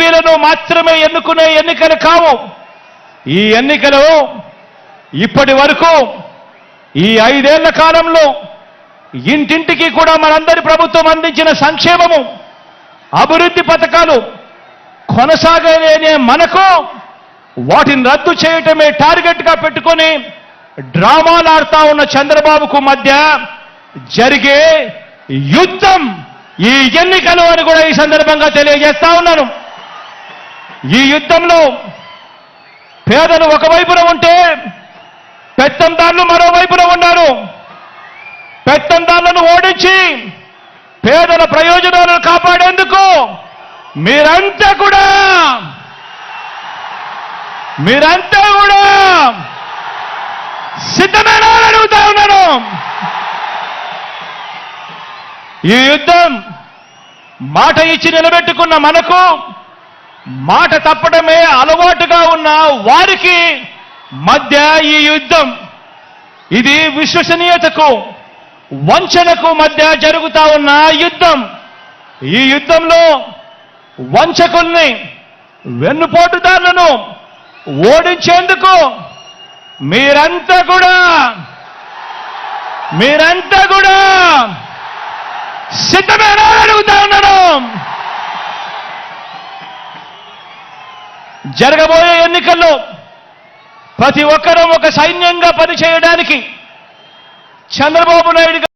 ఎంపీలను మాత్రమే ఎన్నుకునే ఎన్నికలు కావు. ఈ ఎన్నికలు ఇప్పటి వరకు ఈ ఐదేళ్ళ కాలంలో ఇంటింటికి కూడా మనందరి ప్రభుత్వం అందించిన సంక్షేమము అభివృద్ధి పథకాలు కొనసాగలేనే మనకు వాటిని రద్దు చేయటమే టార్గెట్గా పెట్టుకొని డ్రామాలాడుతా ఉన్న చంద్రబాబుకు మధ్య జరిగే యుద్ధం ఈ ఎన్నికలు అని కూడా ఈ సందర్భంగా తెలియజేస్తా ఉన్నాను. ఈ యుద్ధంలో పేదలు ఒకవైపున ఉంటే పెత్తందారులు మరోవైపున ఉన్నారు. పెత్తందారులను ఓడించి పేదల ప్రయోజనాలను కాపాడేందుకు మీరంతా కూడా మీరంతా కూడా సిద్ధమేనా అని అడుగుతా ఉన్నాను. ఈ యుద్ధం మాట ఇచ్చి నిలబెట్టుకున్న మనకు మాట తప్పడమే అలవాటుగా ఉన్న వారికి మధ్య ఈ యుద్ధం. ఇది విశ్వసనీయతకు వంచనకు మధ్య జరుగుతా ఉన్న యుద్ధం. ఈ యుద్ధంలో వంచకుల్ని వెన్నుపోటుదారులను ఓడించేందుకు మీరంతా కూడా మీరంతా కూడా సిద్ధమేనా అడుగుతా ఉన్నాను. జరగబోయే ఎన్నికల్లో ప్రతి ఒక్కరూ ఒక సైన్యంగా పనిచేయడానికి చంద్రబాబు నాయుడు